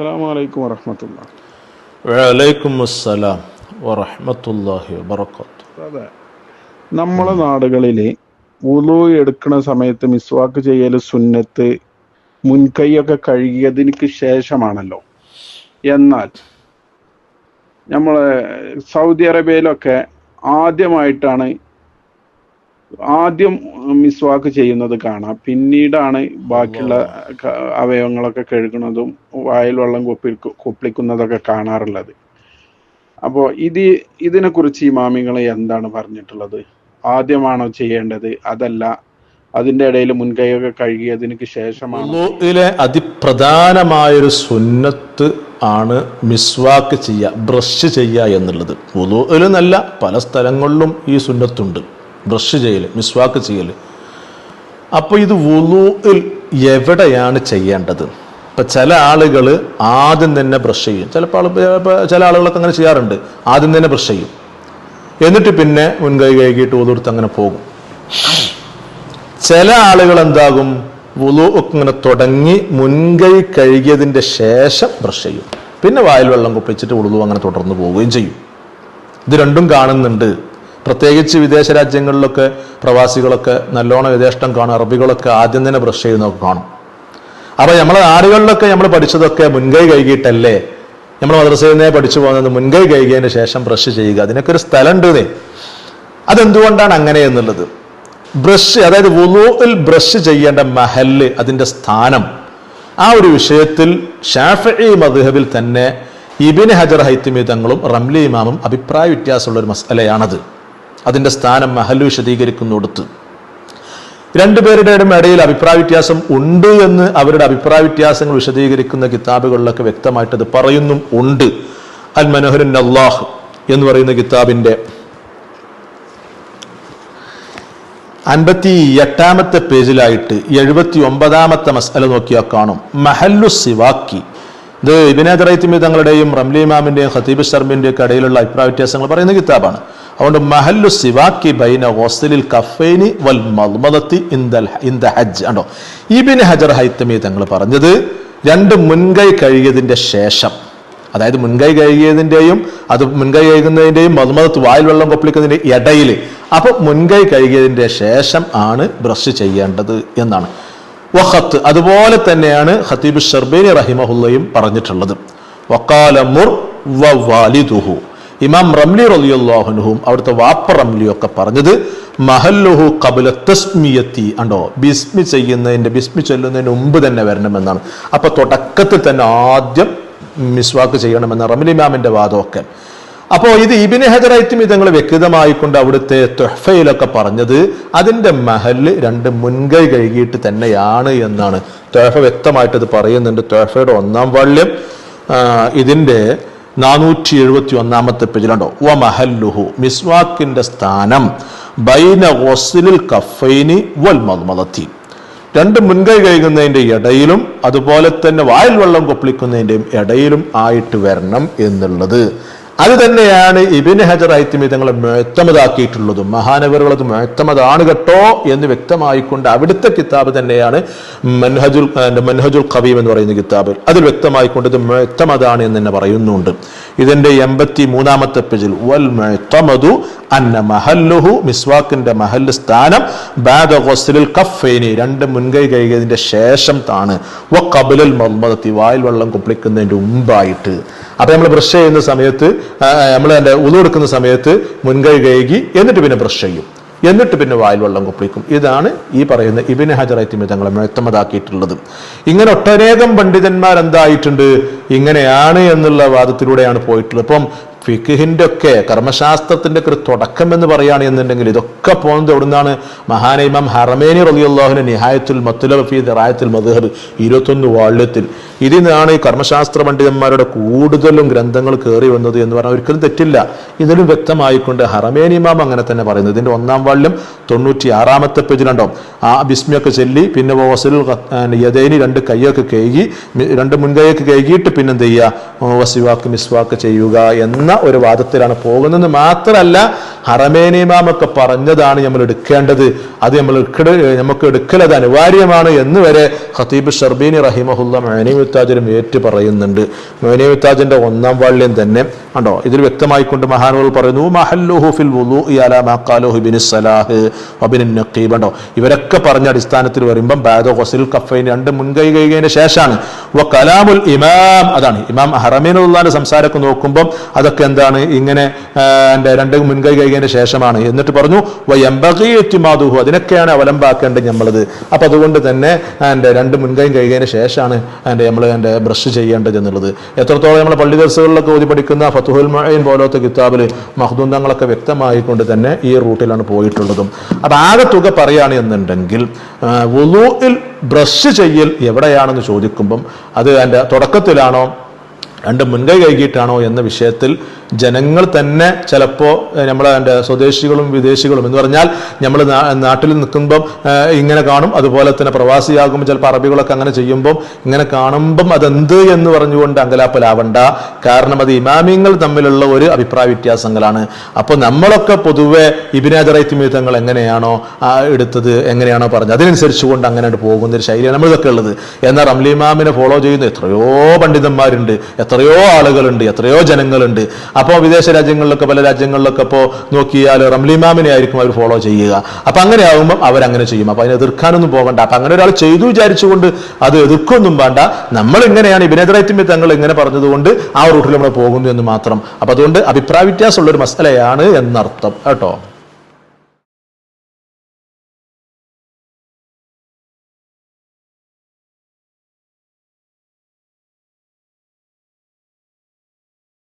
അസ്സാം വലൈക്കും വറഹമത്തുള്ള വലൈക്കും അസ്സലാം വറഹമത്തല്ലാഹി വബർക്കാത്തു അതെ. നമ്മളെ നാടുകളിൽ ഉളു എടുക്കുന്ന സമയത്ത് മിസ്വാക്ക് ചെയ്യൽ സുന്നത്ത് മുൻകൈയൊക്കെ കഴുകിയതിന് ശേഷമാണല്ലോ. എന്നാൽ നമ്മളെ സൗദി അറേബ്യയിലൊക്കെ ആദ്യമായിട്ടാണ് ആദ്യം മിസ്വാക്ക് ചെയ്യുന്നത് കാണാം. പിന്നീടാണ് ബാക്കിയുള്ള അവയവങ്ങളൊക്കെ കഴുകുന്നതും വായിൽ വെള്ളം കൊപ്പി കൊപ്പിളിക്കുന്നതൊക്കെ കാണാറുള്ളത്. അപ്പോൾ ഇത് ഇതിനെക്കുറിച്ച് ഈ മാമികൾ എന്താണ് പറഞ്ഞിട്ടുള്ളത്? ആദ്യമാണോ ചെയ്യേണ്ടത്? അതല്ല അതിന്റെ ഇടയിൽ മുൻകൈയൊക്കെ കഴുകിയതിന് ശേഷമാണോ? ഇതിലെ അതിപ്രധാനമായൊരു സുന്നത്ത് ആണ് മിസ്വാക്ക് ചെയ്യുക ബ്രഷ് ചെയ്യുക എന്നുള്ളത്. വുളുഇൽ നല്ല പല സ്ഥലങ്ങളിലും ഈ സുന്നത്തുണ്ട്. ബ്രഷ് ചെയ്യൽ മിസ്വാക്ക് ചെയ്യൽ അപ്പോൾ ഇത് വുളുഇൽ എവിടെയാണ് ചെയ്യേണ്ടത്? ഇപ്പം ചില ആളുകൾ ആദ്യം തന്നെ ബ്രഷ് ചെയ്യും. ചിലപ്പോൾ ചില ആളുകളൊക്കെ അങ്ങനെ ചെയ്യാറുണ്ട്. ആദ്യം തന്നെ ബ്രഷ് ചെയ്യും. എന്നിട്ട് പിന്നെ മുൻകൈ കഴുകിയിട്ട് വുളുടുത്ത് അങ്ങനെ പോകും. ചില ആളുകൾ എന്താകും? വുളു ഇങ്ങനെ തുടങ്ങി മുൻകൈ കഴുകിയതിന്റെ ശേഷം ബ്രഷ് ചെയ്യും. പിന്നെ വായിൽ വെള്ളം കുപ്പിച്ചിട്ട് ഉളുതു അങ്ങനെ തുടർന്ന് പോവുകയും ചെയ്യും. ഇത് രണ്ടും കാണുന്നുണ്ട്. പ്രത്യേകിച്ച് വിദേശ രാജ്യങ്ങളിലൊക്കെ പ്രവാസികളൊക്കെ നല്ലോണം യഥേഷ്ടം കാണും. അറബികളൊക്കെ ആദ്യം തന്നെ ബ്രഷ് ചെയ്യുന്നതൊക്കെ കാണും. അപ്പോൾ നമ്മളെ നാടുകളിലൊക്കെ നമ്മൾ പഠിച്ചതൊക്കെ മുൻകൈ കഴുകിയിട്ടല്ലേ? നമ്മൾ മദ്രസയിൽ നിന്നേ പഠിച്ചു പോകുന്നത് മുൻകൈ കഴുകിയതിന് ശേഷം ബ്രഷ് ചെയ്യുക. അതിനൊക്കെ ഒരു സ്ഥലം ഉണ്ട് അതെന്തുകൊണ്ടാണ് അങ്ങനെ എന്നുള്ളത്? ബ്രഷ് അതായത് വുളുവിൽ ബ്രഷ് ചെയ്യേണ്ട മഹൽ അതിന്റെ സ്ഥാനം. ആ ഒരു വിഷയത്തിൽ ഷാഫി മദ്ഹബിൽ തന്നെ ഇബിൻ ഹജർ ഹൈത്തിമി തങ്ങളും റംലി ഇമാമും അഭിപ്രായ വ്യത്യാസമുള്ള ഒരു മസലയാണത് അതിന്റെ സ്ഥാനം മഹൽ വിശദീകരിക്കുന്നിടത്ത്. രണ്ടുപേരുടെ ഇടയിൽ അഭിപ്രായ വ്യത്യാസം ഉണ്ട് എന്ന് അവരുടെ അഭിപ്രായ വ്യത്യാസങ്ങൾ വിശദീകരിക്കുന്ന കിതാബുകളിലൊക്കെ വ്യക്തമായിട്ടത് പറയുന്നും ഉണ്ട്. അൽ മനോഹരൻ അള്ളാഹ് എന്ന് പറയുന്ന കിതാബിന്റെ അൻപത്തി എട്ടാമത്തെ പേജിലായിട്ട് എഴുപത്തി ഒമ്പതാമത്തെ മസ്അല നോക്കിയാൽ കാണും. മഹല്ലു സിവാക്കി. ഇത് ഇബിനാദറൈത്തിമി തങ്ങളുടെയും റംലി ഇമാമിന്റെയും ഖത്തീബ് ശർമിന്റെയും ഒക്കെ ഇടയിലുള്ള അഭിപ്രായ വ്യത്യാസങ്ങൾ പറയുന്ന കിതാബാണ്. അതുകൊണ്ട് മഹല്ലു സിവാക്കി ബൈന ഹോസ്റ്റലിൽ കഫൈനി വൽ മൽമദത്തി ഇന്ദൽ ഇന്ദ ഹജ്ജ്. ആണോ ഇബിൻ ഹജർ ഹൈത്തമി തങ്ങൾ പറഞ്ഞത് രണ്ട് മുൻകൈ കഴുകിയതിന്റെ ശേഷം. അതായത് മുൻകൈ കഴുകിയതിന്റെയും അത് മുൻകൈ കഴുകുന്നതിന്റെയും മധുമതത്ത് വായിൽ വെള്ളം കൊപ്പിളിക്കുന്നതിന്റെ ഇടയിൽ. അപ്പൊ മുൻകൈ കഴുകിയതിന്റെ ശേഷം ആണ് ബ്രഷ് ചെയ്യേണ്ടത് എന്നാണ്. വഖത്ത് അതുപോലെ തന്നെയാണ് ഖത്തീബ് ഷർബേനി റഹിമഹുല്ലയും പറഞ്ഞിട്ടുള്ളത്. വക്കാലമുർ വാലിദുഹു. ഇമാം റംലി റലിയുല്ലാഹുനുഹും അവിടുത്തെ വാപ്പ റംലിയൊക്കെ പറഞ്ഞത് മഹല്ലുഹു കബുല തസ്മിയത്തി ഉണ്ടോ ബിസ്മി ചെയ്യുന്നതിന്റെ ബിസ്മി ചൊല്ലുന്നതിന് മുമ്പ് തന്നെ വരണമെന്നാണ്. അപ്പൊ തുടക്കത്തിൽ തന്നെ ആദ്യം മിസ്വാക്ക് ചെയ്യണമെന്ന റംലി ഇമാമിന്റെ വാദമൊക്കെ. അപ്പോൾ ഇത് ഇബിന് ഹജറൈറ്റും ഇതങ്ങൾ വ്യക്തിതമായിക്കൊണ്ട് അവിടുത്തെ തൊഹഫയിലൊക്കെ പറഞ്ഞത് അതിന്റെ മഹൽ രണ്ട് മുൻകൈ കഴുകിയിട്ട് തന്നെയാണ് എന്നാണ്. തൊഹഫ വ്യക്തമായിട്ട് ഇത് പറയുന്നുണ്ട്. തൊഹഫയുടെ ഒന്നാം വാള്യം ഇതിന്റെ നാനൂറ്റി എഴുപത്തി ഒന്നാമത്തെ പേജിലുണ്ടോ? വ മഹല്ലുഹു മിസ്വാക്കിന്റെ സ്ഥാനം ബൈന ഒസിലിൽ കഫൈനി വൽ മദ്മദത്തി. രണ്ട് മുൻകൈ കഴുകുന്നതിന്റെ ഇടയിലും അതുപോലെ തന്നെ വായിൽ വെള്ളം കൊപ്പിളിക്കുന്നതിന്റെയും ഇടയിലും ആയിട്ട് വരണം എന്നുള്ളത്. അത് തന്നെയാണ് ഇബിൻ ഹജർ ഐത്തിമി തങ്ങളെ മേത്തമതാക്കിയിട്ടുള്ളതും മഹാനവറുകൾ അത് മേത്തമതാണ് കേട്ടോ എന്ന് വ്യക്തമായിക്കൊണ്ട് അവിടുത്തെ കിതാബ് തന്നെയാണ് മൻഹജുൽ മൻഹജുൽ കവീം എന്ന് പറയുന്ന കിതാബ്. അതിൽ വ്യക്തമായിക്കൊണ്ട് ഇത് മേത്തമതാണ് എന്ന് തന്നെ പറയുന്നുണ്ട്. ഇതിന്റെ എൺപത്തി മൂന്നാമത്തെ പേജിൽ വൽ മേത്തമതു അന്ന മഹല്ലുഹു മിസ്വാക്കിന്റെ മഹല്ല് സ്ഥാനം ബാദ ഗസ്ലിൽ കഫേനി. രണ്ട് മുൻകൈ കഴുകിയതിന്റെ ശേഷം താണ്. വ കബിലൽ മർമ്മദത്തി വായിൽ വെള്ളം കുപ്പിളിക്കുന്നതിന്റെ മുമ്പായിട്ട്. അപ്പൊ നമ്മൾ ബ്രഷ് ചെയ്യുന്ന സമയത്ത് നമ്മൾ എന്റെ ഉളു സമയത്ത് മുൻകൈ കഴുകി എന്നിട്ട് പിന്നെ ബ്രഷ് ചെയ്യും. എന്നിട്ട് പിന്നെ വായിൽ വെള്ളം കുപ്പിക്കും ഇതാണ് ഈ പറയുന്ന ഇബിന് ഹജറൈത്തിമി തങ്ങളെ വ്യക്തമതാക്കിയിട്ടുള്ളത്. ഇങ്ങനെ ഒട്ടനേകം പണ്ഡിതന്മാർ എന്തായിട്ടുണ്ട് ഇങ്ങനെയാണ് എന്നുള്ള വാദത്തിലൂടെയാണ് പോയിട്ടുള്ളത്. ഇപ്പം ഫിഖിന്റെ ഒക്കെ കർമ്മശാസ്ത്രത്തിന്റെ ഒക്കെ ഒരു തുടക്കം എന്ന് പറയുകയാണ് എന്നുണ്ടെങ്കിൽ ഇതൊക്കെ പോകുന്നത് എവിടുന്നാണ്? മഹാന ഹറമേനി റലിയുള്ളാഹുവിന്റെ നിഹായത്തുൽ മത്തുലഫി റായത്തുൽ മധുഹർ ഇരുപത്തൊന്ന് വാള്യത്തിൽ. ഇതിൽ നിന്നാണ് ഈ കർമ്മശാസ്ത്ര പണ്ഡിതന്മാരുടെ കൂടുതലും ഗ്രന്ഥങ്ങൾ കയറി വന്നത് എന്ന് പറഞ്ഞാൽ ഒരിക്കലും തെറ്റില്ല. ഇതിലും വ്യക്തമായിക്കൊണ്ട് ഹറമേനി ഇമാം അങ്ങനെ തന്നെ പറയുന്നത് ഇതിന്റെ ഒന്നാം വാള്യം തൊണ്ണൂറ്റി ആറാമത്തെ പേജിലുണ്ടോ? ആ ബിസ്മിയൊക്കെ ചൊല്ലി പിന്നെ വസലുൽ യദൈനി രണ്ട് കൈയൊക്കെ കഴുകി രണ്ട് മുൻകൈയൊക്കെ കഴുകിയിട്ട് പിന്നെ എന്ത് ചെയ്യുക വസിവാക്ക് മിസ്വാക്ക് ചെയ്യുക എന്ന ഒരു വാദത്തിലാണ് പോകുന്നത് മാത്രമല്ല ഹറമേനിമാമൊക്കെ പറഞ്ഞതാണ് നമ്മൾ എടുക്കേണ്ടത്. അത് നമ്മൾ നമുക്ക് എടുക്കൽ അത് അനിവാര്യമാണ് എന്ന് വരെ ഖത്തീബ് ഷർബീനി റഹിമഹുല്ല മേനി മുത്താജിനും ഏറ്റു പറയുന്നുണ്ട്. മേനി മുത്താജിന്റെ ഒന്നാം വാള്യം തന്നെ ഉണ്ടോ ഇതിൽ വ്യക്തമായിക്കൊണ്ട് മഹാനുകൾ പറയുന്നു മഹല്ലുഹുഫിൽ കണ്ടോ? ഇവരൊക്കെ പറഞ്ഞ അടിസ്ഥാനത്തിൽ വരുമ്പം ബാദ ഹൊസിൽ കഫൈൻ രണ്ട് മുൻകൈ കൈകൈന് ശേഷമാണ് കലാമുൽ ഇമാം അതാണ്. ഇമാം ഹറമീൻ ഉള്ള സംസാരമൊക്കെ നോക്കുമ്പോൾ അതൊക്കെ എന്താണ്? ഇങ്ങനെ രണ്ട് മുൻകൈ കൈകൈന് ശേഷമാണ്. എന്നിട്ട് പറഞ്ഞു വയംബകീറ്റുമാതുഹു അതിനൊക്കെയാണ് അവലംബാക്കേണ്ടത് നമ്മളത് അപ്പൊ അതുകൊണ്ട് തന്നെ എന്റെ രണ്ട് മുൻകൈ കഴുകിയതിന് ശേഷമാണ് എന്റെ നമ്മൾ എന്റെ ബ്രഷ് ചെയ്യേണ്ടത് എന്നുള്ളത്. എത്രത്തോളം നമ്മൾ പള്ളി ദിവസങ്ങളിലൊക്കെ ഓതി പഠിക്കുന്ന ഫത്തുഹുൽ മഴയൻ പോലത്തെ കിതാബിൽ മഹദൂന്തങ്ങളൊക്കെ വ്യക്തമായിക്കൊണ്ട് തന്നെ ഈ റൂട്ടിലാണ് പോയിട്ടുള്ളതും. അപ്പൊ ആകെ തുക പറയുകയാണ് എന്നുണ്ടെങ്കിൽ വുളൂയിൽ ബ്രഷ് ചെയ്യൽ എവിടെയാണെന്ന് ചോദിക്കുമ്പം അത് എന്റെ തുടക്കത്തിലാണോ രണ്ട് മുൻകൈ കഴുകിയിട്ടാണോ എന്ന വിഷയത്തിൽ ജനങ്ങൾ തന്നെ ചിലപ്പോൾ നമ്മളെ എന്റെ സ്വദേശികളും വിദേശികളും എന്ന് പറഞ്ഞാൽ നമ്മൾ നാട്ടിൽ നിൽക്കുമ്പം ഇങ്ങനെ കാണും. അതുപോലെ തന്നെ പ്രവാസിയാകുമ്പോൾ ചിലപ്പോൾ അറബികളൊക്കെ അങ്ങനെ ചെയ്യുമ്പം ഇങ്ങനെ കാണുമ്പം അതെന്ത് എന്ന് പറഞ്ഞുകൊണ്ട് അങ്കലാപ്പലാവണ്ട. കാരണം അത് ഇമാമിങ്ങൾ തമ്മിലുള്ള ഒരു അഭിപ്രായ വ്യത്യാസങ്ങളാണ്. അപ്പോൾ നമ്മളൊക്കെ പൊതുവെ ഇബിനാജറൈത്ത് എങ്ങനെയാണോ എടുത്തത് എങ്ങനെയാണോ പറഞ്ഞത് അതിനനുസരിച്ച് കൊണ്ട് അങ്ങനെ പോകുന്ന ഒരു ശൈലിയാണ് നമ്മളിതൊക്കെ ഉള്ളത്. എന്നാൽ റംലി ഇമാമിനെ ഫോളോ ചെയ്യുന്ന എത്രയോ പണ്ഡിതന്മാരുണ്ട് എത്രയോ ആളുകളുണ്ട് എത്രയോ ജനങ്ങളുണ്ട്. അപ്പോൾ വിദേശ രാജ്യങ്ങളിലൊക്കെ പല രാജ്യങ്ങളിലൊക്കെ ഇപ്പോൾ നോക്കിയാൽ റംലിമാമിനെ ആയിരിക്കും അവർ ഫോളോ ചെയ്യുക. അപ്പം അങ്ങനെ ആകുമ്പോൾ അവരങ്ങനെ ചെയ്യും. അപ്പം അതിനെ എതിർക്കാനൊന്നും പോകണ്ട. അപ്പം അങ്ങനെ ഒരാൾ ചെയ്തു വിചാരിച്ചുകൊണ്ട് അത് എതിർക്കൊന്നും വേണ്ട. നമ്മൾ ഇങ്ങനെയാണ് ഇബിനെതിരായിട്ടും തങ്ങൾ ഇങ്ങനെ പറഞ്ഞതുകൊണ്ട് ആ റൂട്ടിൽ നമ്മൾ പോകുന്നു എന്ന് മാത്രം. അപ്പം അതുകൊണ്ട് അഭിപ്രായ വ്യത്യാസമുള്ള ഒരു മസലയാണ് എന്നർത്ഥം. കേട്ടോ?